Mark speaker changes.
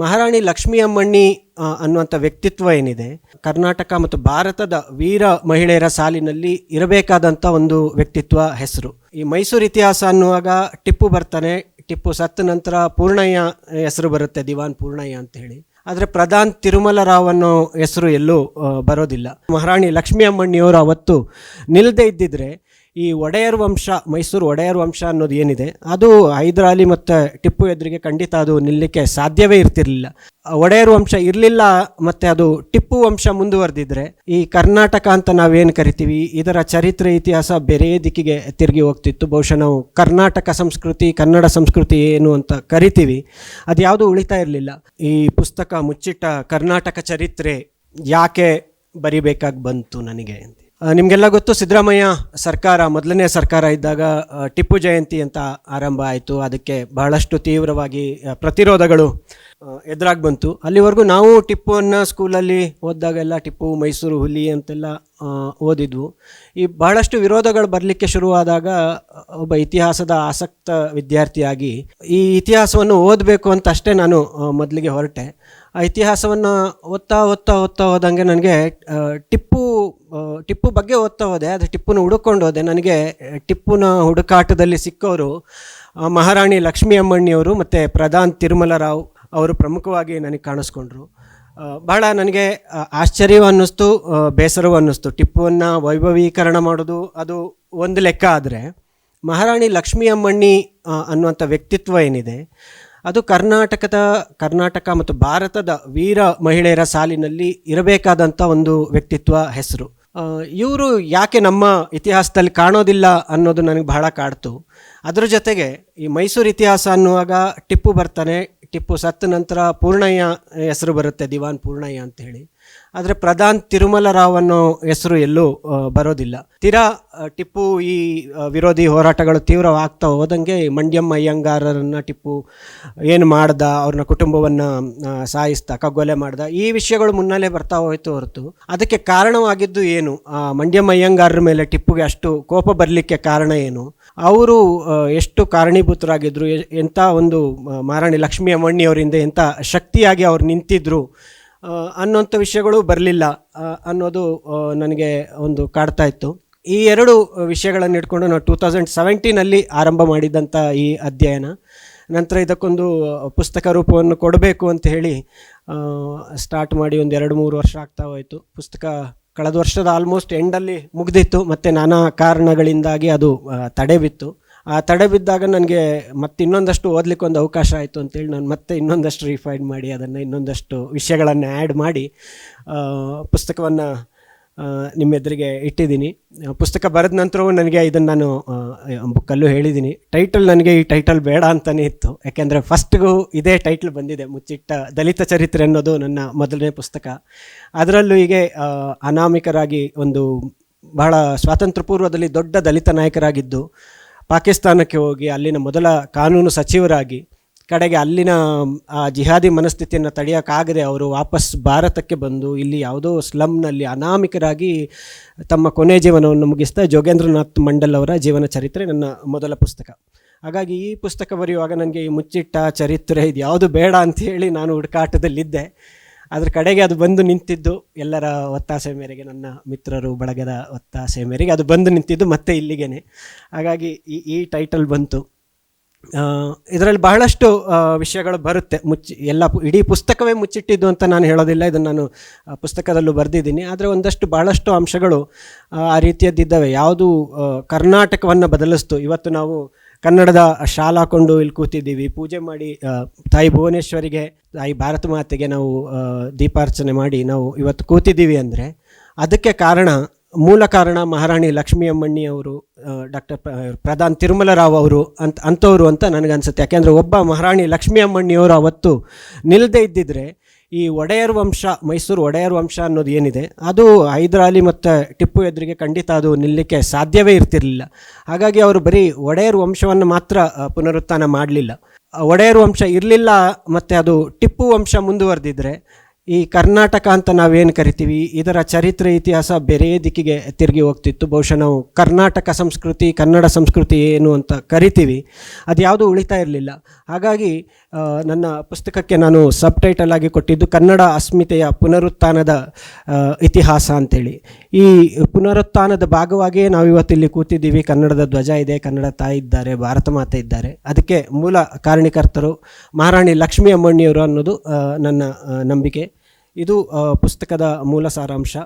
Speaker 1: ಮಹಾರಾಣಿ ಲಕ್ಷ್ಮೀ ಅಮ್ಮಣ್ಣಿ ಅನ್ನುವಂಥ ವ್ಯಕ್ತಿತ್ವ ಏನಿದೆ, ಕರ್ನಾಟಕ ಮತ್ತು ಭಾರತದ ವೀರ ಮಹಿಳೆಯರ ಸಾಲಿನಲ್ಲಿ ಇರಬೇಕಾದಂಥ ಒಂದು ವ್ಯಕ್ತಿತ್ವ ಹೆಸರು. ಈ ಮೈಸೂರು ಇತಿಹಾಸ ಅನ್ನುವಾಗ ಟಿಪ್ಪು ಬರ್ತಾನೆ, ಟಿಪ್ಪು ಸತ್ತ ನಂತರ ಪೂರ್ಣಯ್ಯ ಹೆಸರು ಬರುತ್ತೆ, ದಿವಾನ್ ಪೂರ್ಣಯ್ಯ ಅಂತ ಹೇಳಿ. ಆದರೆ ಪ್ರಧಾನ್ ತಿರುಮಲ ರಾವ್ ಅನ್ನೋ ಹೆಸರು ಎಲ್ಲೂ ಬರೋದಿಲ್ಲ. ಮಹಾರಾಣಿ ಲಕ್ಷ್ಮೀ ಅಮ್ಮಣ್ಣಿಯವರು ಅವತ್ತು ನಿಲ್ಲದೆ ಇದ್ದಿದ್ರೆ ಈ ಒಡೆಯರ್ ವಂಶ, ಮೈಸೂರು ಒಡೆಯರ್ ವಂಶ ಅನ್ನೋದು ಏನಿದೆ, ಅದು ಹೈದರಾಲಿ ಮತ್ತು ಟಿಪ್ಪು ಎದುರಿಗೆ ಖಂಡಿತ ಅದು ನಿಲ್ಲಕ್ಕೆ ಸಾಧ್ಯವೇ ಇರ್ತಿರ್ಲಿಲ್ಲ. ಒಡೆಯರ್ ವಂಶ ಇರಲಿಲ್ಲ ಮತ್ತು ಅದು ಟಿಪ್ಪು ವಂಶ ಮುಂದುವರೆದಿದ್ರೆ, ಈ ಕರ್ನಾಟಕ ಅಂತ ನಾವೇನು ಕರಿತೀವಿ, ಇದರ ಚರಿತ್ರೆ, ಇತಿಹಾಸ ಬೇರೆ ದಿಕ್ಕಿಗೆ ತಿರುಗಿ ಹೋಗ್ತಿತ್ತು. ಬಹುಶಃ ನಾವು ಕರ್ನಾಟಕ ಸಂಸ್ಕೃತಿ, ಕನ್ನಡ ಸಂಸ್ಕೃತಿ ಏನು ಅಂತ ಕರಿತೀವಿ, ಅದು ಯಾವುದೂ ಉಳಿತಾ ಇರಲಿಲ್ಲ. ಈ ಪುಸ್ತಕ ಮುಚ್ಚಿಟ್ಟ ಕರ್ನಾಟಕ ಚರಿತ್ರೆ ಯಾಕೆ ಬರಿಬೇಕಾಗಿ ಬಂತು ನನಗೆ ಅಂತ. ನಿಮಗೆಲ್ಲ ಗೊತ್ತು ಸಿದ್ದರಾಮಯ್ಯ ಸರ್ಕಾರ, ಮೊದಲನೇ ಸರ್ಕಾರ ಇದ್ದಾಗ ಟಿಪ್ಪು ಜಯಂತಿ ಅಂತ ಆರಂಭ ಆಯಿತು. ಅದಕ್ಕೆ ಬಹಳಷ್ಟು ತೀವ್ರವಾಗಿ ಪ್ರತಿರೋಧಗಳು ಎದುರಾಗಿ ಬಂತು. ಅಲ್ಲಿವರೆಗೂ ನಾವು ಟಿಪ್ಪುವನ್ನು ಸ್ಕೂಲಲ್ಲಿ ಓದಿದಾಗೆಲ್ಲ ಟಿಪ್ಪು, ಮೈಸೂರು ಹುಲಿ ಅಂತೆಲ್ಲ ಓದಿದ್ವು. ಈ ಬಹಳಷ್ಟು ವಿರೋಧಗಳು ಬರಲಿಕ್ಕೆ ಶುರುವಾದಾಗ, ಒಬ್ಬ ಇತಿಹಾಸದ ಆಸಕ್ತ ವಿದ್ಯಾರ್ಥಿಯಾಗಿ, ಈ ಇತಿಹಾಸವನ್ನು ಓದಬೇಕು ಅಂತ ಅಷ್ಟೇ ನಾನು ಮೊದಲಿಗೆ ಹೊರಟೆ. ಆ ಇತಿಹಾಸವನ್ನು ಓದ್ತಾ ಓದ್ತಾ ಓದ್ತಾ ಹೋದಂಗೆ ನನಗೆ ಟಿಪ್ಪು ಟಿಪ್ಪು ಬಗ್ಗೆ ಓದ್ತಾ ಹೋದೆ ಅದು ಟಿಪ್ಪುನ ಹುಡುಕೊಂಡು ಹೋದೆ. ನನಗೆ ಟಿಪ್ಪುನ ಹುಡುಕಾಟದಲ್ಲಿ ಸಿಕ್ಕವರು ಮಹಾರಾಣಿ ಲಕ್ಷ್ಮೀ ಅಮ್ಮಣ್ಣಿಯವರು ಮತ್ತು ಪ್ರಧಾನ್ ತಿರುಮಲ ರಾವ್ ಅವರು ಪ್ರಮುಖವಾಗಿ ನನಗೆ ಕಾಣಿಸ್ಕೊಂಡ್ರು. ಬಹಳ ನನಗೆ ಆಶ್ಚರ್ಯವೂ ಅನ್ನಿಸ್ತು ಬೇಸರವೂ ಅನ್ನಿಸ್ತು. ಟಿಪ್ಪುವನ್ನು ವೈಭವೀಕರಣ ಮಾಡೋದು ಅದು ಒಂದು ಲೆಕ್ಕ ಆದರೆ, ಮಹಾರಾಣಿ ಲಕ್ಷ್ಮೀ ಅಮ್ಮಣ್ಣಿ ಅನ್ನುವಂಥ ವ್ಯಕ್ತಿತ್ವ ಏನಿದೆ ಅದು ಕರ್ನಾಟಕದ, ಕರ್ನಾಟಕ ಮತ್ತು ಭಾರತದ ವೀರ ಮಹಿಳೆಯರ ಸಾಲಿನಲ್ಲಿ ಇರಬೇಕಾದಂಥ ಒಂದು ವ್ಯಕ್ತಿತ್ವ ಹೆಸರು. ಇವರು ಯಾಕೆ ನಮ್ಮ ಇತಿಹಾಸದಲ್ಲಿ ಕಾಣೋದಿಲ್ಲ ಅನ್ನೋದು ನನಗೆ ಬಹಳ ಕಾಡ್ತು. ಅದರ ಜೊತೆಗೆ ಈ ಮೈಸೂರು ಇತಿಹಾಸ ಅನ್ನುವಾಗ ಟಿಪ್ಪು ಬರ್ತಾನೆ, ಟಿಪ್ಪು ಸತ್ತ ನಂತರ ಪೂರ್ಣಯ್ಯ ಹೆಸರು ಬರುತ್ತೆ, ದಿವಾನ್ ಪೂರ್ಣಯ್ಯ ಅಂತ ಹೇಳಿ ಆದರೆ ಪ್ರಧಾನ್ ತಿರುಮಲ ರಾವ್ ಅನ್ನೋ ಹೆಸರು ಎಲ್ಲೂ ಬರೋದಿಲ್ಲ. ತೀರಾ ಟಿಪ್ಪು ಈ ವಿರೋಧಿ ಹೋರಾಟಗಳು ತೀವ್ರವಾಗ್ತಾ ಹೋದಂಗೆ ಮಂಡ್ಯಂ ಅಯ್ಯಂಗಾರರನ್ನು ಟಿಪ್ಪು ಏನು ಮಾಡ್ದ, ಅವ್ರನ್ನ ಕುಟುಂಬವನ್ನು ಸಾಯಿಸ್ದ, ಕಗ್ಗೊಲೆ ಮಾಡ್ದ, ಈ ವಿಷಯಗಳು ಮುನ್ನಲೆ ಬರ್ತಾ ಹೋಯ್ತು ಹೊರತು. ಅದಕ್ಕೆ ಕಾರಣವಾಗಿದ್ದು ಏನು? ಮಂಡ್ಯಂ ಅಯ್ಯಂಗಾರರ ಮೇಲೆ ಟಿಪ್ಪುಗೆ ಅಷ್ಟು ಕೋಪ ಬರಲಿಕ್ಕೆ ಕಾರಣ ಏನು? ಅವರು ಎಷ್ಟು ಕಾರಣೀಭೂತರಾಗಿದ್ದರು ಎಂಥ ಒಂದು ಮಹಾರಾಣಿ ಲಕ್ಷ್ಮೀ ಅಮ್ಮಣ್ಣಿಯವರಿಂದ ಎಂಥ ಶಕ್ತಿಯಾಗಿ ಅವ್ರು ನಿಂತಿದ್ರು? ಅನ್ನೋಂಥ ವಿಷಯಗಳು ಬರಲಿಲ್ಲ. ಅನ್ನೋದು ನನಗೆ ಒಂದು ಕಾಡ್ತಾ ಇತ್ತು. ಈ ಎರಡು ವಿಷಯಗಳನ್ನು ಇಟ್ಕೊಂಡು ನಾವು ಟೂ ತೌಸಂಡ್ ಸೆವೆಂಟೀನಲ್ಲಿ ಆರಂಭ ಮಾಡಿದಂಥ ಈ ಅಧ್ಯಯನ, ನಂತರ ಇದಕ್ಕೊಂದು ಪುಸ್ತಕ ರೂಪವನ್ನು ಕೊಡಬೇಕು ಅಂತ ಹೇಳಿ ಸ್ಟಾರ್ಟ್ ಮಾಡಿ ಒಂದು ಎರಡು ಮೂರು ವರ್ಷ ಆಗ್ತಾ ಹೋಯಿತು. ಪುಸ್ತಕ ಕಳೆದ ವರ್ಷದ ಆಲ್ಮೋಸ್ಟ್ ಎಂಡಲ್ಲಿ ಮುಗ್ದಿತ್ತು. ಮತ್ತು ನಾನಾ ಕಾರಣಗಳಿಂದಾಗಿ ಅದು ತಡೆ ಬಿತ್ತು ಆ ತಡೆ ಬಿದ್ದಾಗ ನನಗೆ ಮತ್ತೆ ಇನ್ನೊಂದಷ್ಟು ಓದಲಿಕ್ಕೆ ಒಂದು ಅವಕಾಶ ಆಯಿತು ಅಂತೇಳಿ ನಾನು ಮತ್ತೆ ಇನ್ನೊಂದಷ್ಟು ರಿಫೈನ್ ಮಾಡಿ ಅದನ್ನು ಇನ್ನೊಂದಷ್ಟು ವಿಷಯಗಳನ್ನು ಆ್ಯಡ್ ಮಾಡಿ ಪುಸ್ತಕವನ್ನು ನಿಮ್ಮ ಎದುರಿಗೆ ಇಟ್ಟಿದ್ದೀನಿ. ಪುಸ್ತಕ ಬರೆದ ನಂತರವೂ ನನಗೆ ಇದನ್ನು ನಾನು ಬುಕ್ಕಲ್ಲೂ ಹೇಳಿದ್ದೀನಿ. ಟೈಟಲ್ ನನಗೆ ಈ ಟೈಟಲ್ ಬೇಡ ಅಂತಲೇ ಇತ್ತು. ಯಾಕೆಂದರೆ ಫಸ್ಟ್ಗೂ ಇದೇ ಟೈಟ್ಲ್ ಬಂದಿದೆ, ಮುಚ್ಚಿಟ್ಟ ದಲಿತ ಚರಿತ್ರೆ ಅನ್ನೋದು ನನ್ನ ಮೊದಲನೇ ಪುಸ್ತಕ. ಅದರಲ್ಲೂ ಹೀಗೆ ಅನಾಮಿಕರಾಗಿ ಒಂದು ಬಹಳ ಸ್ವಾತಂತ್ರ್ಯ ಪೂರ್ವದಲ್ಲಿ ದೊಡ್ಡ ದಲಿತ ನಾಯಕರಾಗಿದ್ದು ಪಾಕಿಸ್ತಾನಕ್ಕೆ ಹೋಗಿ ಅಲ್ಲಿನ ಮೊದಲ ಕಾನೂನು ಸಚಿವರಾಗಿ, ಕಡೆಗೆ ಅಲ್ಲಿನ, ಆ, ಜಿಹಾದಿ ಮನಸ್ಥಿತಿಯನ್ನು ತಡೆಯೋಕ್ಕಾಗದೆ ಅವರು ವಾಪಸ್ ಭಾರತಕ್ಕೆ ಬಂದು ಇಲ್ಲಿ ಯಾವುದೋ ಸ್ಲಮ್ನಲ್ಲಿ ಅನಾಮಿಕರಾಗಿ ತಮ್ಮ ಕೊನೆ ಜೀವನವನ್ನು ಮುಗಿಸ್ತಾ ಜೋಗೇಂದ್ರನಾಥ್ ಮಂಡಲ್ ಅವರ ಜೀವನ ಚರಿತ್ರೆ ನನ್ನ ಮೊದಲ ಪುಸ್ತಕ. ಹಾಗಾಗಿ ಈ ಪುಸ್ತಕ ಬರೆಯುವಾಗ ನನಗೆ ಈ ಮುಚ್ಚಿಟ್ಟ ಚರಿತ್ರೆ ಇದು ಯಾವುದು ಬೇಡ ಅಂತ ಹೇಳಿ ನಾನು ಹುಡುಕಾಟದಲ್ಲಿದ್ದೆ. ಅದ್ರ ಕಡೆಗೆ ಅದು ಬಂದು ನಿಂತಿದ್ದು ಎಲ್ಲರ ಒತ್ತಾಸೆ ಮೇರೆಗೆ ನನ್ನ ಮಿತ್ರರು ಬಳಗದ ಒತ್ತಾಸೆ ಮೇರೆಗೆ ಅದು ಬಂದು ನಿಂತಿದ್ದು ಮತ್ತೆ ಇಲ್ಲಿಗೇನೆ. ಹಾಗಾಗಿ ಈ ಈ ಟೈಟಲ್ ಬಂತು. ಇದರಲ್ಲಿ ಬಹಳಷ್ಟು ವಿಷಯಗಳು ಬರುತ್ತೆ. ಮುಚ್ಚಿ, ಎಲ್ಲ ಇಡೀ ಪುಸ್ತಕವೇ ಮುಚ್ಚಿಟ್ಟಿದ್ದು ಅಂತ ನಾನು ಹೇಳೋದಿಲ್ಲ. ಇದನ್ನು ನಾನು ಪುಸ್ತಕದಲ್ಲೂ ಬರೆದಿದ್ದೀನಿ. ಆದರೆ ಒಂದಷ್ಟು ಬಹಳಷ್ಟು ಅಂಶಗಳು, ಆ ರೀತಿಯದ್ದಿದ್ದಾವೆ. ಯಾವುದು ಕರ್ನಾಟಕವನ್ನು ಬದಲಿಸ್ತು. ಇವತ್ತು ನಾವು ಕನ್ನಡದ ಶಾಲಾ ಹಾಕೊಂಡು ಇಲ್ಲಿ ಕೂತಿದ್ದೀವಿ. ಪೂಜೆ ಮಾಡಿ ತಾಯಿ ಭುವನೇಶ್ವರಿಗೆ, ತಾಯಿ ಭಾರತ ಮಾತೆಗೆ ನಾವು ದೀಪಾರ್ಚನೆ ಮಾಡಿ ನಾವು ಇವತ್ತು ಕೂತಿದ್ದೀವಿ ಅಂದರೆ ಅದಕ್ಕೆ ಕಾರಣ, ಮೂಲ ಕಾರಣ ಮಹಾರಾಣಿ ಲಕ್ಷ್ಮೀ ಅಮ್ಮಣ್ಣಿ ಅವರು ಡಾಕ್ಟರ್ ಪ್ರಧಾನ್ ತಿರುಮಲ ರಾವ್ ಅವರು ಅಂತ, ಅಂಥವ್ರು ಅಂತ ನನಗನ್ಸುತ್ತೆ. ಯಾಕೆಂದರೆ ಒಬ್ಬ ಮಹಾರಾಣಿ ಲಕ್ಷ್ಮೀ ಅಮ್ಮಣ್ಣಿಯವರು ಅವತ್ತು ನಿಲ್ಲದೆ ಇದ್ದಿದ್ರೆ ಈ ಒಡೆಯರ್ ವಂಶ, ಮೈಸೂರು ಒಡೆಯರ್ ವಂಶ ಅನ್ನೋದು ಏನಿದೆ, ಅದು ಹೈದರಾಲಿ ಮತ್ತು ಟಿಪ್ಪು ಎದುರಿಗೆ ಖಂಡಿತ ಅದು ನಿಲ್ಲಕ್ಕೆ ಸಾಧ್ಯವೇ ಇರ್ತಿರಲಿಲ್ಲ. ಹಾಗಾಗಿ ಅವರು ಬರೀ ಒಡೆಯರ್ ವಂಶವನ್ನು ಮಾತ್ರ ಪುನರುತ್ಥಾನ ಮಾಡಲಿಲ್ಲ. ಒಡೆಯರ್ ವಂಶ ಇರಲಿಲ್ಲ, ಮತ್ತು ಅದು ಟಿಪ್ಪು ವಂಶ ಮುಂದುವರೆದಿದ್ರೆ ಈ ಕರ್ನಾಟಕ ಅಂತ ನಾವೇನು ಕರಿತೀವಿ, ಇದರ ಚರಿತ್ರೆ, ಇತಿಹಾಸ ಬೇರೆ ದಿಕ್ಕಿಗೆ ತಿರುಗಿ ಹೋಗ್ತಿತ್ತು. ಬಹುಶಃ ನಾವು ಕರ್ನಾಟಕ ಸಂಸ್ಕೃತಿ, ಕನ್ನಡ ಸಂಸ್ಕೃತಿ ಏನು ಅಂತ ಕರಿತೀವಿ. ಅದು ಯಾವುದೂ ಉಳಿತಾ ಇರಲಿಲ್ಲ. ಹಾಗಾಗಿ ನನ್ನ ಪುಸ್ತಕಕ್ಕೆ ನಾನು ಸಬ್ಟೈಟಲ್ ಆಗಿ ಕೊಟ್ಟಿದ್ದು ಕನ್ನಡ ಅಸ್ಮಿತೆಯ ಪುನರುತ್ಥಾನದ ಇತಿಹಾಸ ಅಂತೇಳಿ. ಈ ಪುನರುತ್ಥಾನದ ಭಾಗವಾಗಿಯೇ ನಾವು ಇವತ್ತಿಲ್ಲಿ ಕೂತಿದ್ದೀವಿ. ಕನ್ನಡದ ಧ್ವಜ ಇದೆ. ಕನ್ನಡ ತಾಯಿ ಇದ್ದಾರೆ. ಭಾರತ ಮಾತೆ ಇದ್ದಾರೆ. ಅದಕ್ಕೆ ಮೂಲ ಕಾರಣಿಕರ್ತರು ಮಹಾರಾಣಿ ಲಕ್ಷ್ಮೀ ಅಮ್ಮಣ್ಣಿಯವರು ಅನ್ನೋದು ನನ್ನ ನಂಬಿಕೆ. ಇದು ಪುಸ್ತಕದ ಮೂಲ ಸಾರಾಂಶ.